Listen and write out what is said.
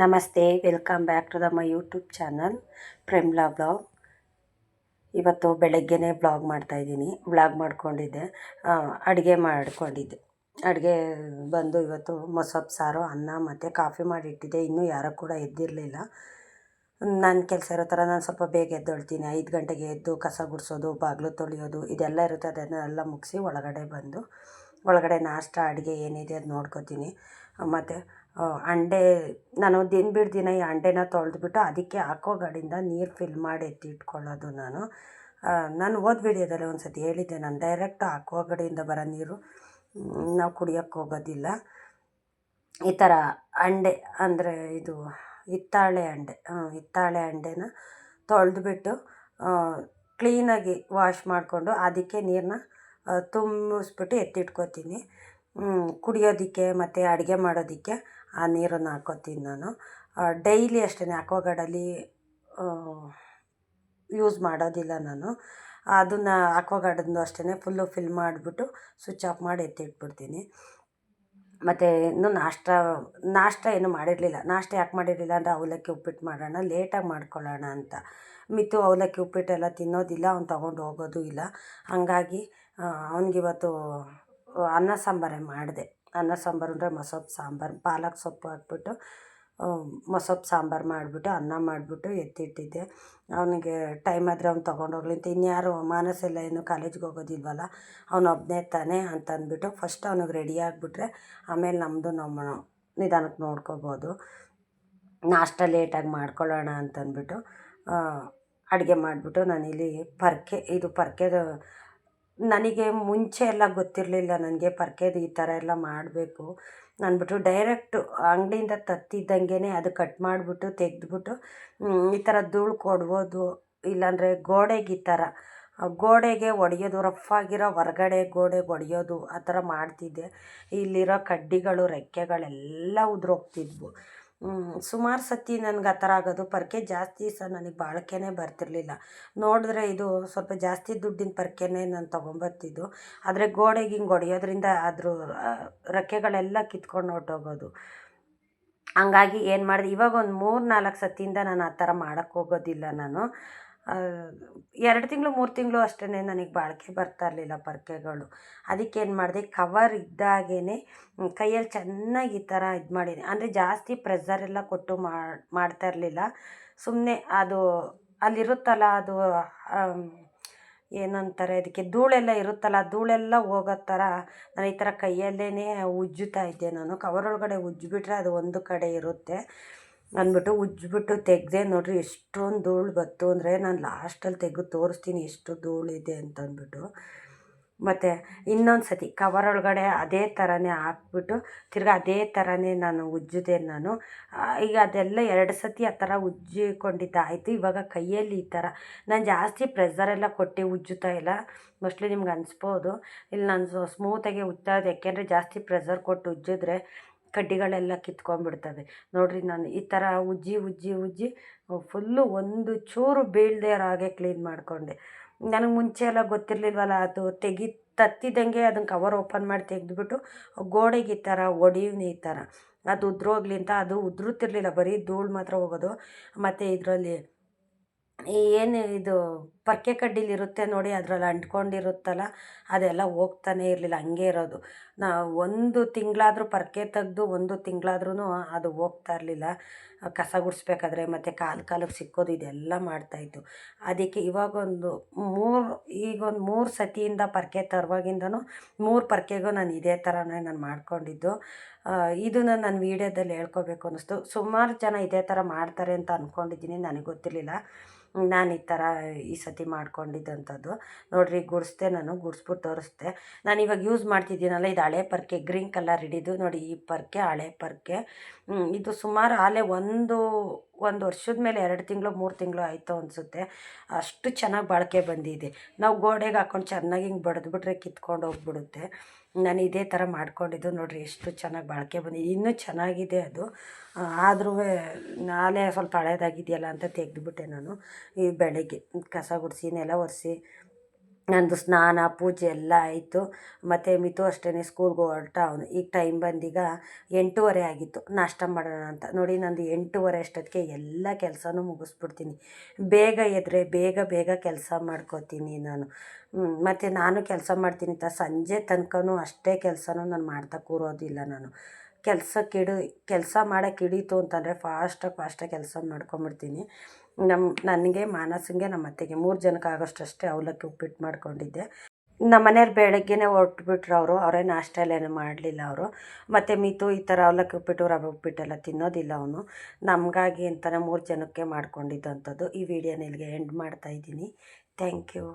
ನಮಸ್ತೆ, welcome back to the my YouTube channel Premla blog ಇವತ್ತು ಬೆಳಗ್ಗೆನೇ ಬ್ಲಾಗ್ ಮಾಡ್ತಾಯಿದ್ದೀನಿ ಬ್ಲಾಗ್ ಮಾಡ್ಕೊಂಡಿದ್ದೆ. ಅಡುಗೆ ಮಾಡಿಕೊಂಡಿದ್ದೆ. ಅಡುಗೆ ಬಂದು ಇವತ್ತು ಮೊಸೊಪ್ಪು ಸಾರು, ಅನ್ನ ಮತ್ತು ಕಾಫಿ ಮಾಡಿಟ್ಟಿದ್ದೆ ಇನ್ನೂ ಯಾರೂ ಕೂಡ ಎದ್ದಿರಲಿಲ್ಲ. ನನ್ನ ಕೆಲಸ ಇರೋ ಥರ ನಾನು ಸ್ವಲ್ಪ ಬೇಗ ಎದ್ದೊಳ್ತೀನಿ. ಐದು ಗಂಟೆಗೆ ಎದ್ದು ಕಸ ಗುಡಿಸೋದು, ಬಾಗಿಲು ತೊಳೆಯೋದು, ಇದೆಲ್ಲ ಇರುತ್ತೆ. ಅದನ್ನೆಲ್ಲ ಮುಗಿಸಿ ಒಳಗಡೆ ಬಂದು, ಒಳಗಡೆ ನಾಷ್ಟ, ಅಡುಗೆ ಏನಿದೆ ಅದು ನೋಡ್ಕೋತೀನಿ. ಮತ್ತು ಅಂಡೆ, ನಾನು ದಿನ ಬಿಡು ದಿನ ಈ ಅಂಡೆನ ತೊಳೆದ್ಬಿಟ್ಟು ಅದಕ್ಕೆ ಹಾಕೋ ಗಾಡಿಯಿಂದ ನೀರು ಫಿಲ್ ಮಾಡಿ ಎತ್ತಿಟ್ಕೊಳ್ಳೋದು ನಾನು. ನಾನು ಹೋದ ವಿಡಿಯೋದಲ್ಲಿ ಒಂದು ಸತಿ ಹೇಳಿದ್ದೆ, ನಾನು ಡೈರೆಕ್ಟ್ ಹಾಕೋ ಗಾಡಿಯಿಂದ ಬರೋ ನೀರು ನಾವು ಕುಡಿಯೋಕ್ಕೆ ಹೋಗೋದಿಲ್ಲ. ಈ ಥರ ಅಂಡೆ, ಅಂದರೆ ಇದು ಹಿತ್ತಾಳೆ ಅಂಡೆ ಹಿತ್ತಾಳೆ ಅಂಡೆನ ತೊಳೆದ್ಬಿಟ್ಟು ಕ್ಲೀನಾಗಿ ವಾಶ್ ಮಾಡಿಕೊಂಡು ಅದಕ್ಕೆ ನೀರನ್ನ ತುಂಬಿಸ್ಬಿಟ್ಟು ಎತ್ತಿಟ್ಕೋತೀನಿ ಕುಡಿಯೋದಕ್ಕೆ ಮತ್ತು ಅಡುಗೆ ಮಾಡೋದಕ್ಕೆ ಆ ನೀರನ್ನು ಹಾಕೋತೀನಿ ನಾನು. ಡೈಲಿ ಅಷ್ಟೇ ಆಕ್ವಾಗಾರ್ಡಲ್ಲಿ ಯೂಸ್ ಮಾಡೋದಿಲ್ಲ ನಾನು. ಅದನ್ನು ಆಕ್ವಾಗಾರ್ಡನ್ನು ಅಷ್ಟೇ ಫುಲ್ಲು ಫಿಲ್ ಮಾಡಿಬಿಟ್ಟು ಸ್ವಿಚ್ ಆಫ್ ಮಾಡಿ ಎತ್ತಿಟ್ಬಿಡ್ತೀನಿ. ಮತ್ತು ಇನ್ನು ನಾಷ್ಟ ನಾಷ್ಟ ಏನು ಮಾಡಿರಲಿಲ್ಲ. ನಾಷ್ಟ ಯಾಕೆ ಮಾಡಿರಲಿಲ್ಲ ಅಂದರೆ ಅವಲಕ್ಕಿ ಉಪ್ಪಿಟ್ಟು ಮಾಡೋಣ, ಲೇಟಾಗಿ ಮಾಡ್ಕೊಳ್ಳೋಣ ಅಂತ. ಮಿತ್ತು ಅವಲಕ್ಕಿ ಉಪ್ಪಿಟ್ಟೆಲ್ಲ ತಿನ್ನೋದಿಲ್ಲ, ಅವ್ನು ತೊಗೊಂಡು ಹೋಗೋದು ಇಲ್ಲ. ಹಾಗಾಗಿ ಅವನಿಗಿವತ್ತು ಅನ್ನ ಸಾಂಬಾರೇ ಮಾಡಿದೆ. ಅನ್ನ ಸಾಂಬಾರು ಅಂದರೆ ಮೊಸಪ್ಪು ಸಾಂಬಾರು, ಪಾಲಕ್ ಸೊಪ್ಪು ಹಾಕ್ಬಿಟ್ಟು ಮೊಸಪ್ಪು ಸಾಂಬಾರು ಮಾಡಿಬಿಟ್ಟು, ಅನ್ನ ಮಾಡಿಬಿಟ್ಟು ಎತ್ತಿಟ್ಟಿದ್ದೆ. ಅವನಿಗೆ ಟೈಮ್ ಆದರೆ ಅವ್ನು ತೊಗೊಂಡೋಗ್ಲಿ ಅಂತ. ಇನ್ಯಾರು ಮಾನಸ ಎಲ್ಲ ಏನು ಕಾಲೇಜ್ಗೆ ಹೋಗೋದಿಲ್ವಲ್ಲ, ಅವನು ಒಬ್ಬನೇ ತಾನೆ ಅಂತ ಅಂದ್ಬಿಟ್ಟು ಫಸ್ಟ್ ಅವ್ನಿಗೆ ರೆಡಿ ಆಗಿಬಿಟ್ರೆ ಆಮೇಲೆ ನಮ್ಮದು ನಮ್ಮ ನಿಧಾನಕ್ಕೆ ನೋಡ್ಕೋಬೋದು. ನಾಷ್ಟ ಲೇಟಾಗಿ ಮಾಡ್ಕೊಳ್ಳೋಣ ಅಂತಂದ್ಬಿಟ್ಟು ಅಡುಗೆ ಮಾಡಿಬಿಟ್ಟು ನಾನಿಲ್ಲಿ ಪರ್ಕೆ, ಇದು ಪರ್ಕೆದು ನನಗೆ ಮುಂಚೆ ಎಲ್ಲ ಗೊತ್ತಿರಲಿಲ್ಲ ನನಗೆ ಪರ್ಕೇದು ಈ ಥರ ಎಲ್ಲ ಮಾಡಬೇಕು ಅಂದ್ಬಿಟ್ಟು ಡೈರೆಕ್ಟು ಅಂಗಡಿಯಿಂದ ತತ್ತಿದ್ದಂಗೆ ಅದು ಕಟ್ ಮಾಡಿಬಿಟ್ಟು ತೆಗೆದ್ಬಿಟ್ಟು ಈ ಥರ ಧೂಳು ಕೊಡ್ಬೋದು ಇಲ್ಲಾಂದರೆ ಗೋಡೆಗೆ ಈ ಥರ. ಗೋಡೆಗೆ ಒಡೆಯೋದು ರಫ್ ಆಗಿರೋ ಹೊರಗಡೆ ಗೋಡೆಗೆ ಒಡೆಯೋದು ಆ ಥರ ಮಾಡ್ತಿದ್ದೆ. ಇಲ್ಲಿರೋ ಕಡ್ಡಿಗಳು, ರೆಕ್ಕೆಗಳೆಲ್ಲ ಉದುರೋಗ್ತಿದ್ವು. ಸುಮಾರು ಸತಿ ನನ್ಗೆ ಆ ಥರ ಆಗೋದು. ಪರ್ಕೆ ಜಾಸ್ತಿ ಸಹ ನನಗೆ ಬಾಳಿಕೆನೇ ಬರ್ತಿರಲಿಲ್ಲ. ನೋಡಿದ್ರೆ ಇದು ಸ್ವಲ್ಪ ಜಾಸ್ತಿ ದುಡ್ಡಿನ ಪರ್ಕೆನೇ ನಾನು ತೊಗೊಂಬರ್ತಿದ್ದು. ಆದರೆ ಗೋಡೆಗೆ ಹಿಂಗೆ ಹೊಡೆಯೋದ್ರಿಂದ ಅದ್ರ ರೆಕ್ಕೆಗಳೆಲ್ಲ ಕಿತ್ಕೊಂಡು ಹೊರ್ಟೋಗೋದು. ಹಂಗಾಗಿ ಏನು ಮಾಡಿದೆ, ಇವಾಗ ಒಂದು ಮೂರು ನಾಲ್ಕು ಸತಿಯಿಂದ ನಾನು ಆ ಥರ ಮಾಡೋಕ್ಕೋಗೋದಿಲ್ಲ ನಾನು. ಎರಡು ತಿಂಗಳು, ಮೂರು ತಿಂಗಳು ಅಷ್ಟೇ ನನಗೆ ಬಾಳಿಕೆ ಬರ್ತಾ ಇರಲಿಲ್ಲ ಪರ್ಕೆಗಳು. ಅದಕ್ಕೇನು ಮಾಡಿದೆ ಕವರ್ ಇದ್ದಾಗೇ ಕೈಯಲ್ಲಿ ಚೆನ್ನಾಗಿ ಈ ಥರ ಇದು ಮಾಡಿದೆ. ಅಂದರೆ ಜಾಸ್ತಿ ಪ್ರೆಸರ್ ಎಲ್ಲ ಕೊಟ್ಟು ಮಾಡ್ತಾ ಇರಲಿಲ್ಲ. ಸುಮ್ಮನೆ ಅದು, ಅಲ್ಲಿರುತ್ತಲ್ಲ ಅದು ಏನಂತಾರೆ ಅದಕ್ಕೆ ಧೂಳೆಲ್ಲ ಇರುತ್ತಲ್ಲ ಧೂಳೆಲ್ಲ ಹೋಗೋ ಥರ ನಾನು ಈ ಥರ ಕೈಯಲ್ಲೇ ಉಜ್ಜುತ್ತಾ ಇದ್ದೆ ನಾನು. ಕವರ್ ಒಳಗಡೆ ಉಜ್ಜಿಬಿಟ್ರೆ ಅದು ಒಂದು ಕಡೆ ಇರುತ್ತೆ. ಅಂದ್ಬಿಟ್ಟು ಉಜ್ಜಿಬಿಟ್ಟು ತೆಗೆದೆ ನೋಡಿರಿ ಎಷ್ಟೊಂದು ಧೂಳು ಬತ್ತು ಅಂದರೆ ನಾನು ಲಾಸ್ಟಲ್ಲಿ ತೆಗೆದು ತೋರಿಸ್ತೀನಿ ಎಷ್ಟು ಧೂಳಿದೆ ಅಂತಂದ್ಬಿಟ್ಟು. ಮತ್ತು ಇನ್ನೊಂದು ಸತಿ ಕವರ್ ಒಳಗಡೆ ಅದೇ ಥರನೇ ಹಾಕ್ಬಿಟ್ಟು ತಿರ್ಗಿ ಅದೇ ಥರನೇ ನಾನು ಉಜ್ಜಿದೆ ನಾನು. ಈಗ ಅದೆಲ್ಲ ಎರಡು ಸತಿ ಆ ಥರ ಉಜ್ಜಿಕೊಂಡಿದ್ದಾಯಿತು. ಇವಾಗ ಕೈಯಲ್ಲಿ ಈ ಥರ ನಾನು ಜಾಸ್ತಿ ಪ್ರೆಸರೆಲ್ಲ ಕೊಟ್ಟು ಉಜ್ಜುತ್ತಾ ಇಲ್ಲ. ಮೋಸ್ಟ್ಲಿ ನಿಮ್ಗೆ ಅನಿಸ್ಬೋದು. ಇಲ್ಲಿ ನಾನು ಸ್ಮೂತಾಗಿ ಉಜ್ತಾ ಯಾಕೆಂದರೆ ಜಾಸ್ತಿ ಪ್ರೆಸರ್ ಕೊಟ್ಟು ಉಜ್ಜಿದ್ರೆ ಕಡ್ಡಿಗಳೆಲ್ಲ ಕಿತ್ಕೊಂಡ್ಬಿಡ್ತವೆ ನೋಡಿರಿ ನಾನು ಈ ಥರ ಉಜ್ಜಿ ಉಜ್ಜಿ ಉಜ್ಜಿ ಫುಲ್ಲು ಒಂದು ಚೂರು ಬೀಳದೆ ಹಾಗೆ ಕ್ಲೀನ್ ಮಾಡಿಕೊಂಡೆ. ನನಗೆ ಮುಂಚೆ ಎಲ್ಲ ಗೊತ್ತಿರಲಿಲ್ವಲ್ಲ, ಅದು ತೆಗಿ ತತ್ತಿದ್ದಂಗೆ ಅದನ್ನು ಕವರ್ ಓಪನ್ ಮಾಡಿ ತೆಗೆದ್ಬಿಟ್ಟು ಗೋಡೆಗೆ ಈ ಥರ ಹೊಡಿವ್ನಿ ಈ ಥರ. ಅದು ಉದ್ರೋಗ್ಲಿ ಅಂತ, ಅದು ಉದುರುತ್ತಿರ್ಲಿಲ್ಲ, ಬರೀ ಧೂಳು ಮಾತ್ರ ಹೋಗೋದು. ಮತ್ತು ಇದರಲ್ಲಿ ಏನು ಇದು ಪರ್ಕೆ ಕಡ್ಡಿಲಿರುತ್ತೆ ನೋಡಿ, ಅದರಲ್ಲಿ ಅಂಟ್ಕೊಂಡಿರುತ್ತಲ್ಲ, ಅದೆಲ್ಲ ಹೋಗ್ತಾನೆ ಇರಲಿಲ್ಲ, ಹಂಗೆ ಇರೋದು. ನಾ ಒಂದು ತಿಂಗಳಾದ್ರೂ ಪರ್ಕೆ ತೆಗೆದು ಒಂದು ತಿಂಗಳಾದ್ರೂ ಅದು ಹೋಗ್ತಾ ಇರಲಿಲ್ಲ. ಕಸ ಗುಡಿಸ್ಬೇಕಾದ್ರೆ ಮತ್ತು ಕಾಲು ಕಾಲಿಗೆ ಸಿಕ್ಕೋದು ಇದೆಲ್ಲ ಮಾಡ್ತಾಯಿತ್ತು ಅದಕ್ಕೆ ಇವಾಗೊಂದು ಮೂರು, ಈಗೊಂದು ಮೂರು ಸತಿಯಿಂದ ಪರ್ಕೆ ತರುವಾಗಿಂದನೂ ಮೂರು ಪರ್ಕೆಗೂ ನಾನು ಇದೇ ಥರನೇ ನಾನು ಮಾಡ್ಕೊಂಡಿದ್ದು. ಇದನ್ನು ನಾನು ವೀಡಿಯೋದಲ್ಲಿ ಹೇಳ್ಕೊಬೇಕು ಅನ್ನಿಸ್ತು. ಸುಮಾರು ಜನ ಇದೇ ಥರ ಮಾಡ್ತಾರೆ ಅಂತ ಅಂದ್ಕೊಂಡಿದ್ದೀನಿ ನನಗೆ ಗೊತ್ತಿರಲಿಲ್ಲ. ನಾನು ಈ ಥರ ಈ ಸತಿ ಮಾಡ್ಕೊಂಡಿದ್ದಂಥದ್ದು. ನೋಡಿರಿ, ಗುಡಿಸ್ದೆ ನಾನು, ಗುಡಿಸ್ಬಿಟ್ಟು ತೋರಿಸ್ದೆ. ನಾನು ಇವಾಗ ಯೂಸ್ ಮಾಡ್ತಿದ್ದೀನಲ್ಲ, ಇದು ಹಳೆ ಪರ್ಕೆ, ಗ್ರೀನ್ ಕಲರ್ ಹಿಡಿದು ನೋಡಿ, ಈ ಪರ್ಕೆ, ಹಳೆ ಪರ್ಕೆ. ಇದು ಸುಮಾರು ಆಲೆ ಒಂದು ಒಂದು ವರ್ಷದ ಮೇಲೆ ಎರಡು ತಿಂಗಳು, ಮೂರು ತಿಂಗಳು ಆಯಿತು ಅನಿಸುತ್ತೆ. ಅಷ್ಟು ಚೆನ್ನಾಗಿ ಬಾಳಿಕೆ ಬಂದಿದೆ. ನಾವು ಗೋಡೆಗೆ ಹಾಕ್ಕೊಂಡು ಚೆನ್ನಾಗಿ ಹಿಂಗೆ ಬಡಿದ್ಬಿಟ್ರೆ ಕಿತ್ಕೊಂಡು ಹೋಗ್ಬಿಡುತ್ತೆ. ನಾನು ಇದೇ ಥರ ಮಾಡ್ಕೊಂಡಿದ್ದು ನೋಡಿರಿ, ಎಷ್ಟು ಚೆನ್ನಾಗಿ ಬಾಳಿಕೆ ಬಂದಿದೆ ಇನ್ನೂ ಚೆನ್ನಾಗಿದೆ ಅದು. ಆದ್ರೂ ನಾಳೆ ಸ್ವಲ್ಪ ಹಳೇದಾಗಿದೆಯಲ್ಲ ಅಂತ ತೆಗೆದುಬಿಟ್ಟೆ ನಾನು. ಈ ಬೆಳಗ್ಗೆ, ಕಸ ಗುಡಿಸಿ, ನೆಲ ಒರೆಸಿ ನಂದು ಸ್ನಾನ, ಪೂಜೆ ಎಲ್ಲ ಆಯಿತು. ಮತ್ತು ಮಿತು ಅಷ್ಟೇ ಸ್ಕೂಲ್ಗೆ ಹೊರಟ ಅವನು. ಈಗ ಟೈಮ್ ಬಂದೀಗ ಎಂಟೂವರೆ ಆಗಿತ್ತು. ನಾಷ್ಟ ಮಾಡೋಣ ಅಂತ. ನೋಡಿ ನಂದು ಎಂಟೂವರೆ ಅಷ್ಟೊತ್ತಿಗೆ ಎಲ್ಲ ಕೆಲಸನೂ ಮುಗಿಸ್ಬಿಡ್ತೀನಿ. ಬೇಗ ಎದ್ದರೆ ಬೇಗ ಬೇಗ ಕೆಲಸ ಮಾಡ್ಕೋತೀನಿ ನಾನು. ಮತ್ತು ನಾನು ಕೆಲಸ ಮಾಡ್ತೀನಿ ತ ಸಂಜೆ ತನಕನೂ ಅಷ್ಟೇ ಕೆಲಸನೂ ನಾನು ಮಾಡ್ತಾ ಕೂರೋದಿಲ್ಲ ನಾನು. ಕೆಲ್ಸಕ್ಕೆ ಇಡು, ಕೆಲಸ ಮಾಡೋಕೆ ಹಿಡೀತು ಅಂತಂದರೆ ಫಾಸ್ಟಾಗಿ ಫಾಸ್ಟಾಗಿ ಕೆಲಸ ಮಾಡ್ಕೊಂಬಿಡ್ತೀನಿ. ನಮ್ಮ ನನಗೆ ಮಾನಸಂಗೆ ನಮ್ಮ ಅತ್ತೆಗೆ ಮೂರು ಜನಕ್ಕೆ ಆಗೋಷ್ಟಷ್ಟೇ ಅವಲಕ್ಕಿ ಉಪ್ಪಿಟ್ಟು ಮಾಡ್ಕೊಂಡಿದ್ದೆ. ನಮ್ಮ ಮನೆಯವ್ರು ಬೆಳಗ್ಗೆನೇ ಹೊರ್ಟ್ಬಿಟ್ರು ಅವರು, ಅವರೇ ನಾಷ್ಟ ಏನು ಮಾಡಲಿಲ್ಲ ಅವರು. ಮತ್ತು ಮಿತು ಈ ಥರ ಅವಲಕ್ಕಿ ಉಪ್ಪಿಟ್ಟು, ರವೆ ಉಪ್ಪಿಟ್ಟೆಲ್ಲ ತಿನ್ನೋದಿಲ್ಲ ಅವನು. ನಮಗಾಗಿ ಅಂತಲೇ ಮೂರು ಜನಕ್ಕೆ ಮಾಡ್ಕೊಂಡಿದ್ದಂಥದ್ದು ಈ ವಿಡಿಯೋನ ಇಲ್ಲಿಗೆ ಎಂಡ್ ಮಾಡ್ತಾಯಿದ್ದೀನಿ ಥ್ಯಾಂಕ್ ಯು